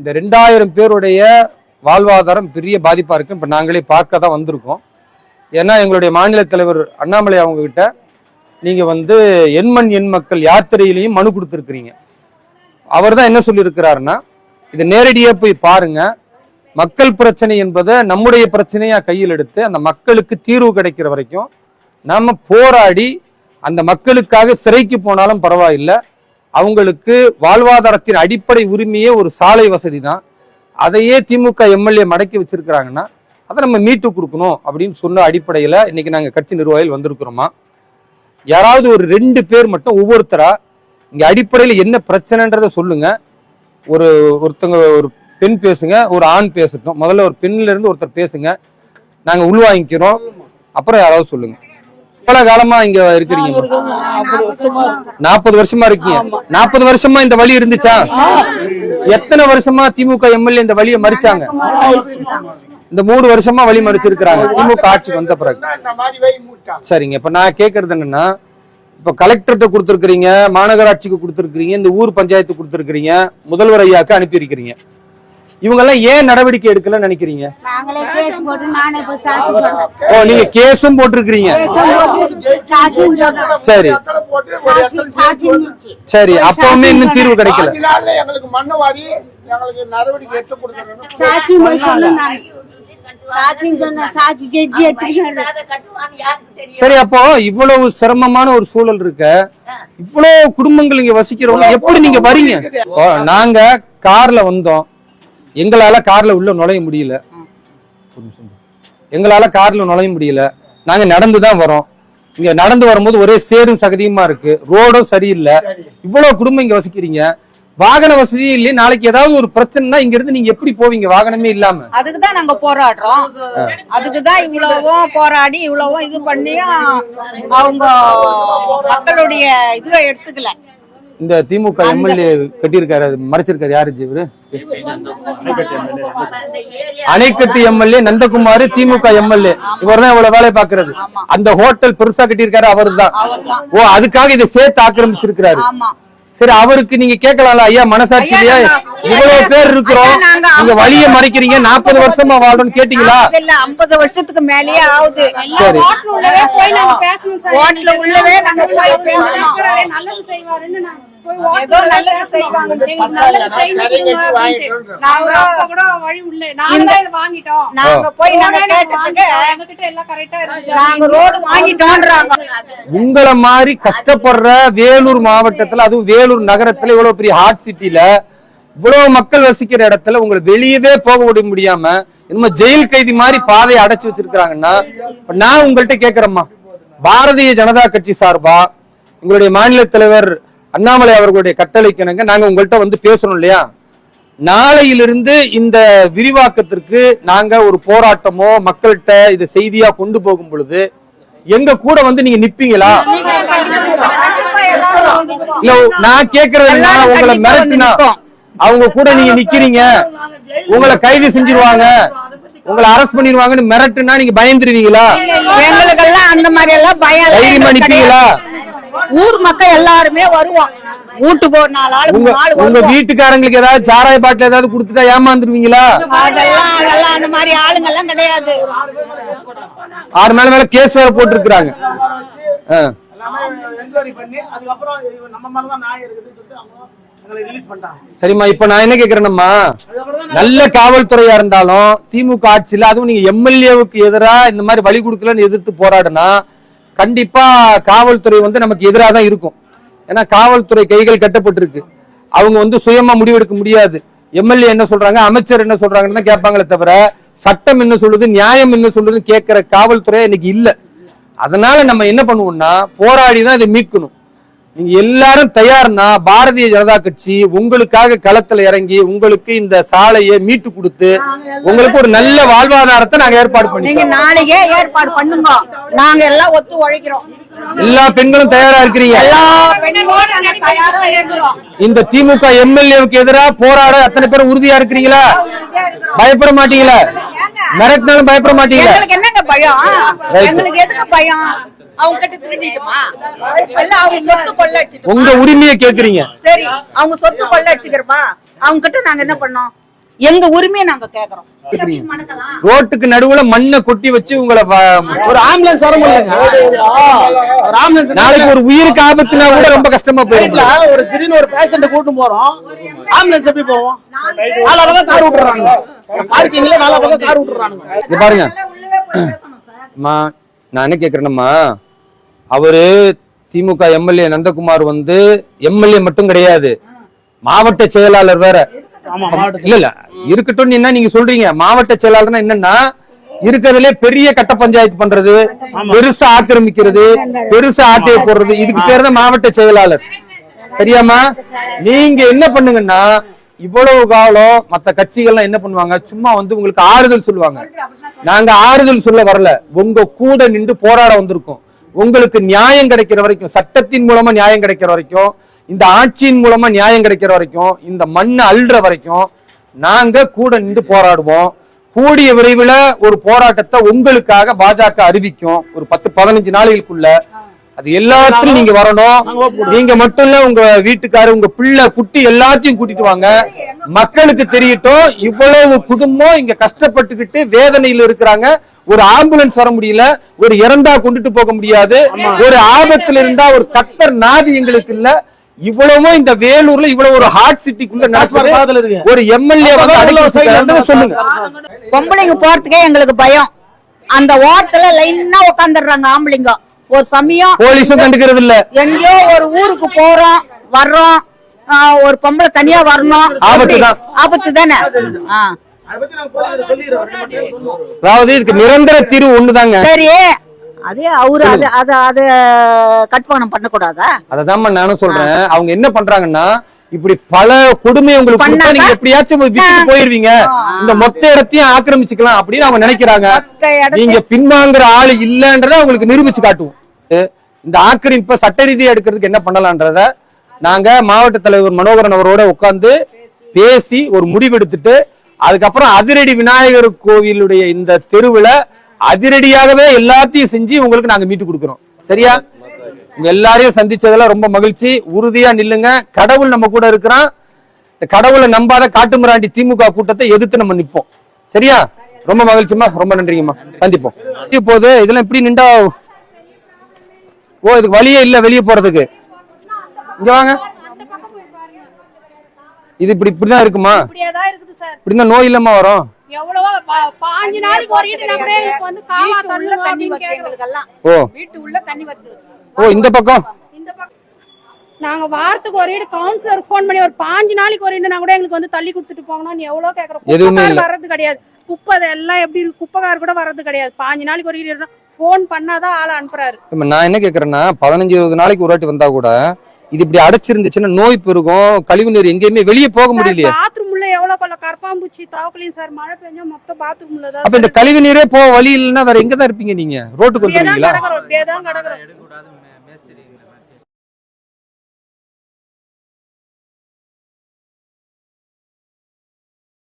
இந்த ரெண்டாயிரம் பேருடைய வாழ்வாதாரம் பெரிய பாதிப்பாக இருக்கு. இப்போ நாங்களே பார்க்க தான் வந்திருக்கோம். ஏன்னா எங்களுடைய மாநில தலைவர் அண்ணாமலை அவங்கக்கிட்ட நீங்கள் வந்து எண்மண் எண் மக்கள் யாத்திரையிலையும் மனு கொடுத்துருக்குறீங்க. அவர் தான் என்ன சொல்லியிருக்கிறாருன்னா இதை நேரடியாக போய் பாருங்க. மக்கள் பிரச்சனை என்பதை நம்முடைய பிரச்சனையாக கையில் எடுத்து அந்த மக்களுக்கு தீர்வு கிடைக்கிற வரைக்கும் நாம் போராடி அந்த மக்களுக்காக சிறைக்கு போனாலும் பரவாயில்லை. அவங்களுக்கு வாழ்வாதாரத்தின் அடிப்படை உரிமையே ஒரு சாலை வசதி தான் அதையே திமுக எம்எல்ஏ மடக்கி வச்சிருக்கிறாங்கன்னா அதை நம்ம மீட்டு கொடுக்கணும் அப்படின்னு சொன்ன அடிப்படையில் இன்னைக்கு நாங்கள் கட்சி நிர்வாகிகள் வந்திருக்கிறோமா? யாராவது ஒரு ரெண்டு பேர் மட்டும் ஒவ்வொருத்தரா இங்கே அடிப்படையில் என்ன பிரச்சனைன்றத சொல்லுங்க. ஒரு ஒருத்தங்க ஒரு பெண் பேசுங்க ஒரு ஆண் பேசட்டும். முதல்ல ஒரு பெண்ணுல இருந்து ஒருத்தர் பேசுங்க. நாங்கள் உள்வாங்கிக்கிறோம். அப்புறம் யாராவது சொல்லுங்கள் எவ்வளவு காலமா இங்க இருக்கிறீங்க? நாற்பது வருஷமா இருக்கீங்க. நாற்பது வருஷமா இந்த வழி இருந்துச்சா? எத்தனை வருஷமா திமுக எம்எல்ஏ இந்த வழியை மறிச்சாங்க? இந்த மூணு வருஷமா வழி மறிச்சிருக்கிறாங்க. திமுக ஆட்சிக்கு வந்த பிறகு. சரிங்க. இப்ப நான் கேக்குறது என்னன்னா இப்ப கலெக்டர்கிட்ட கொடுத்துருக்கீங்க மாநகராட்சிக்கு கொடுத்துருக்கீங்க இந்த ஊர் பஞ்சாயத்து கொடுத்துருக்கீங்க முதல்வர் ஐயாக்கு அனுப்பியிருக்கிறீங்க. இவங்க எல்லாம் ஏன் நடவடிக்கை எடுக்கலன்னு நினைக்கிறீங்க? நாங்களே கேஸ் போட்டு நானே இப்ப சாட்சி சொல்றேன். ஓ நீங்க கேஸும் சொல்றேன். சரி. சரி அப்பவுமே இன்னும் தீர்வு கிடைக்கல. எங்களுக்கு மண்ணு வாரி எங்களுக்கு நடவடிக்கை எடுத்து கொடுக்கணும் சாட்சி போய் நான். சரி அப்போ இவ்வளவு சிரமமான ஒரு சூழல் இருக்க இவ்வளவு குடும்பங்கள் இங்க வசிக்கிறவங்க எப்படி நீங்க வரீங்க? ஓ, நாங்க கார்ல வந்தோம். எங்களால கார்ல உள்ள நுழைய முடியல. எங்களால கார்ல நுழைய முடியல. நாங்க நடந்து தான் வரோம். இங்க நடந்து வரும்போது ஒரே சேரும் சகதியுமா இருக்கு. ரோடும் சரியில்லை. இவ்வளவு குடும்பம் இங்க வசிக்கிறீங்க. வாகன வசதியே இல்லையே. நாளைக்கு ஏதாவது ஒரு பிரச்சனைனா இங்க இருந்து நீங்க எப்படி போவீங்க? வாகனமே இல்லாம. அதுக்குதான் நாங்க போராடுறோம். அதுக்குதான் இவ்வளவும் போராடி இவ்வளவும் இது பண்ணியும் அவங்க மக்களுடைய இதுவை எடுத்துக்கல. இந்த திமுக எம்எல்ஏ கட்டியிருக்காரு அது மறைச்சிருக்காரு யாரு இவரு? அணைக்கட்டு எம்எல்ஏ நந்தகுமார் திமுக எம்எல்ஏ. இவர் தான் இவ்வளவு வேலை பாக்குறது அந்த ஹோட்டல் பெருசா கட்டியிருக்காரு அவரு தான் ஓ அதுக்காக இதை சேர்த்து ஆக்கிரமிச்சிருக்கிறாரு. சரி அவருக்கு நீங்க கேட்கலாம்ல ஐயா மனசாட்சி நாங்க- இவ்வளவு பேர் இருக்கிறோம். நாங்க வழிய மறைக்கிறீங்க. நாற்பது வருஷமா வாழணும்னு கேட்டீங்களா? இல்ல ஐம்பது வருஷத்துக்கு மேலேயே ஆகுது. சரி. உள்ளவே போய் நாங்க பேசணும் உள்ளவே நாங்க போய் பேசணும். இருக்கிறாரே, நல்லது செய்வாருன்னு ஏதோ நல்லது. செய்வாங்க. நாங்க போய் நாங்க கேட்டதுக்கு நாங்க ரோடு உங்களை மாதிரி கஷ்டப்படுற வேலூர் மாவட்டத்துல அதுவும் வேலூர் நகரத்துல இவ்வளவு பெரிய ஹாட் சிட்டில இவ்வளவு மக்கள் வசிக்கிற இடத்துல உங்களை வெளியவே போக விட முடியாம என்னமோ ஜெயில் கைதி மாதிரி பாதையை அடைச்சு வச்சிருக்காங்கன்னா நான் உங்கள்கிட்ட கேக்குறேம்மா. பாரதிய ஜனதா கட்சி சார்பா உங்களுடைய மாநில தலைவர் அண்ணாமலை அவர்களுடைய கட்டளைக்கு இணங்க நாங்க உங்கள்கிட்ட வந்து பேசணும் இல்லையா நாளையிலிருந்து இந்த விரிவாக்கத்திற்கு நாங்க ஒரு போராட்டமோ மக்கள்கிட்ட இதை செய்தியா கொண்டு போகும் பொழுது எங்க கூட வந்து நீங்க நிப்பீங்களா. இல்ல நான் கேக்குறது உங்களை மிரட்டினா. அவங்க கூட நீங்க நிக்கிறீங்க உங்களை கைது செஞ்சிருவாங்க உங்களை அரெஸ்ட் பண்ணிடுவாங்கன்னு மிரட்டுனா நீங்க பயந்துருவீங்களா எங்களுக்கெல்லாம் அந்த மாதிரி எல்லாம் பயம் தைரியமா எங்களுக்கு நிப்பீங்களா. ஊர் மக்கள் எல்லாருமே வருவோம். வீட்டுக்கு ஒரு நாலு ஆள் உங்க வீட்டுக்காரங்களுக்கு ஏதாவது சாராய பாட்டில் ஏதாவது கொடுத்துட்டா ஏமாந்துருவீங்களா? அதெல்லாம் அதெல்லாம் அந்த மாதிரி ஆளுங்க எல்லாம் கிடையாது. ஆறு மேல மேல கேஸ் வேற பண்ணிட்டாங்க சரிம்மா இப்ப நான் என்ன கேக்குறேன்னம்மா நல்ல காவல்துறையா இருந்தாலும் திமுக ஆட்சியில அதுவும் நீங்க எம்எல்ஏவுக்கு எதிரா இந்த மாதிரி வழி கொடுக்கலன்னு எதிர்த்து போராடுனா கண்டிப்பா காவல்துறை வந்து நமக்கு எதிராக தான் இருக்கும். ஏன்னா காவல்துறை கைகள் கட்டப்பட்டிருக்கு. அவங்க வந்து சுயமா முடிவெடுக்க முடியாது. எம்எல்ஏ என்ன சொல்றாங்க அமைச்சர் என்ன சொல்றாங்கன்னு தான் கேட்பாங்களே தவிர சட்டம் என்ன சொல்லுது நியாயம் என்ன சொல்லுதுன்னு கேட்கிற காவல்துறை இன்னைக்கு இல்ல. அதனால நம்ம என்ன பண்ணுவோம்னா போராடி தான் இதை மீட்கணும். நீங்க எல்லாரும் தயார்னா பாரதிய ஜனதா கட்சி உங்களுக்காக களத்துல இறங்கி உங்களுக்கு இந்த சாலையை மீட்டு கொடுத்து உங்களுக்கு ஒரு நல்ல வாழ்வாதாரத்தை நாங்க ஏற்பாடு நீங்க பண்ணி நாளைக்கே ஏற்பாடு பண்ணுங்க. நாங்க எல்லாம் ஒத்து உழைக்கிறோம். எல்லா பெண்களும் தயாரா இருக்கிறீங்க. நாங்க இந்த திமுக எம்எல்ஏவுக்கு எதிராக போராட அத்தனை பேரும் உறுதியா இருக்கிறீங்களா? பயப்பட மாட்டீங்களா? மிரட்டினாலும் பயப்பட மாட்டீங்களா? எங்களுக்கு என்னங்க பயம். எங்களுக்கு எதுக்கு பயம்? அவங்க கிட்ட திருடிட்டுமா? இல்ல அவங்க சொத்து கொள்ளடிச்சிட்டு உங்க உரிமையை கேக்குறீங்க. சரி அவங்க சொத்து கொள்ளடிச்சுக்கிறப்பா அவங்க கிட்ட நாங்க என்ன பண்ணோம்? எங்க உரிமையை நாங்க கேக்குறோம். ரோட்டுக்கு நடுவுல மண்ணை கொட்டி வச்சு உங்களை ஒரு ஆம்புலன்ஸ் வர முடியலங்க நாளைக்கு ஒரு உயிருக்கு ஆபத்துனா கூட ரொம்ப கஷ்டமா போயிடும். ஒரு திடீர்னு ஒரு பேஷண்ட் கூட்டு போறோம். ஆம்புலன்ஸ் எப்படி போவோம்? நாலா பக்கம் கார் விட்டுறாங்க. பார்க்கிங்ல நாலா பக்கம் கார் விட்டுறானுங்க இங்க பாருங்க. அம்மா நான் என்ன கேக்குறேன்னம்மா அவரு திமுக எம்எல்ஏ நந்தகுமார் வந்து எம்எல்ஏ மட்டும் கிடையாது. மாவட்ட செயலாளர் வேற. இல்ல இல்ல. இருக்கட்டும் என்ன நீங்க சொல்றீங்க? மாவட்ட செயலாளர்னா என்னன்னா இருக்கிறதுலே பெரிய கட்ட பஞ்சாயத்து பண்றது பெருசா ஆக்கிரமிக்கிறது பெருசா ஆட்டையை போடுறது இதுக்கு பேர் தான் மாவட்ட செயலாளர். சரியாம்மா? நீங்க என்ன பண்ணுங்கன்னா இவ்வளவு காலம் மத்த கட்சிகள்லாம் என்ன பண்ணுவாங்க? சும்மா வந்து உங்களுக்கு ஆறுதல் சொல்லுவாங்க. நாங்க ஆறுதல் சொல்ல வரல. உங்க கூட நின்று போராட வந்திருக்கோம். உங்களுக்கு நியாயம் கிடைக்கிற வரைக்கும் சட்டத்தின் மூலமா நியாயம் கிடைக்கிற வரைக்கும் இந்த ஆட்சியின் மூலமா நியாயம் கிடைக்கிற வரைக்கும் இந்த மண்ணை அள்ளுற வரைக்கும் நாங்க கூட நின்று போராடுவோம். கூடிய விரைவில் ஒரு போராட்டத்தை உங்களுக்காக பாஜக அறிவிக்கும். ஒரு பத்து பதினஞ்சு நாளைகளுக்குள்ள அது எல்லாத்துலயும் நீங்க வரணும். நீங்க மட்டும் இல்ல உங்க வீட்டுக்காரு உங்க பிள்ளை குட்டி எல்லாத்தையும் கூட்டிட்டு வாங்க. மக்களுக்கு தெரியட்டும். இவ்வளவு குடும்பம் இங்க கஷ்டப்பட்டுக்கிட்டு வேதனையில இருக்கிறாங்க. ஒரு ஆம்புலன்ஸ் வர முடியல. ஒரு இறந்தா கொண்டுட்டு போக முடியாது. ஒரு ஆபத்துல இருந்தா ஒரு கத்தர் நாதி எங்களுக்கு இல்ல. இவ்வளவும் இந்த வேலூர்ல இவ்வளவு ஒரு ஹார்ட் சிட்டிக்குள்ள ஒரு எம்எல்ஏ வந்து சொல்லுங்க. பொம்பளைங்க போறதுக்கே எங்களுக்கு பயம். அந்த ஓரத்துல லைனா உட்காந்துடுறாங்க ஆம்பளைங்க. ஒரு சமயம் போலீஸும் கண்டுக்கிறது இல்ல எங்கேயோ ஒரு ஊருக்கு போறோம் வர்றோம் ஒரு பொம்பளை தனியா வரணும். ஆபத்து? தான். அதாவது இதுக்கு நிரந்தர தீர்வு ஒண்ணுதாங்க. சரி. அதே அவரு அது அது அது கட்டுமானம் பண்ணக்கூடாதா? அததான் நானும் சொல்றேன். அவங்க என்ன பண்றாங்கன்னா இப்படி பல கொடுமை உங்களுக்கு. நீங்க எப்படியாச்சும் போயிருவீங்க. இந்த மொத்த இடத்தையும் ஆக்கிரமிச்சுக்கலாம் அப்படின்னு அவங்க நினைக்கிறாங்க. நீங்க பின்வாங்குற ஆளு இல்லன்றத அவங்களுக்கு நிரூபிச்சு காட்டுவோம். இந்த ஆக்கிரமிப்பை சட்ட ரீதியாக எடுக்கிறதுக்கு என்ன பண்ணலான்றத நாங்க மாவட்ட தலைவர் மனோகரன் அவரோட உட்கார்ந்து பேசி ஒரு முடிவெடுத்துட்டு அதுக்கப்புறம் அதிரடி விநாயகர் கோவிலுடைய இந்த தெருவில் அதிரடியாகவே எல்லாத்தையும் செஞ்சு உங்களுக்கு நாங்க மீட்டு கொடுக்குறோம். சரியா? எல்லாரையும் சந்திச்சதுல ரொம்ப மகிழ்ச்சி. உறுதியா நில்லுங்க. கடவுள் நம்ம கூட இருக்கிறான். இந்த கடவுளை நம்பாத காட்டுமிராண்டி திமுக கூட்டத்தை எதிர்த்து நம்ம நிற்போம். சரியா? ரொம்ப மகிழ்ச்சிமா ரொம்ப நன்றிங்கம்மா. சந்திப்போம். இப்போது இதெல்லாம் இப்படி நின்றா ஓ இதுக்கு வழியே இல்ல வெளியே போறதுக்கு. இங்க வாங்க. இது இப்படி இப்படிதான் இருக்குமா? இப்படிதான் நோய் இல்லாம வரும். பாஞ்சு நாளைக்கு ஒரு ஓ. வீட்டு உள்ள தண்ணி வருது ஓ இந்த பக்கம். இந்த பக்கம். நாங்க வாரத்துக்கு ஒரு இடு கவுன்சிலருக்கு ஃபோன் பண்ணி ஒரு பாஞ்சு நாளைக்கு ஒரு கூட எங்களுக்கு வந்து தள்ளி கொடுத்துட்டு போங்கன்னு எவ்வளவு எதுவுமே இல்ல. வர்றது கிடையாது. குப்பை எல்லாம் எப்படி இருக்கு? குப்பைக்கார் கூட வர்றது கிடையாது. பாஞ்சு நாளைக்கு ஒரு இடு ஃபோன் பண்ணாதான் ஆளை அனுப்புறாரு. இப்ப நான் என்ன கேக்குறேன்னா பதினஞ்சு இருபது நாளைக்கு ஒரு வாட்டி வந்தா கூட இது இப்படி அடைச்சிருந்துச்சுன்னா நோய் பெருகும் கழிவு நீர் எங்கேயுமே வெளியே போக முடியலையே. பாத்ரூம் உள்ள எவ்வளவு கொள்ள கரப்பாம்பூச்சி தாவக்கலையும் சார் மழை பெஞ்சா மொத்த பாத்ரூம் உள்ள அப்ப இந்த கழிவு நீரே போக வழி இல்லைன்னா வேற எங்க தான் இருப்பீங்க நீங்க? ரோட்டுக்கு வந்துருவீங்களா? கிடக்குறோம் இப்படியே தான் கிடக்குறோம்.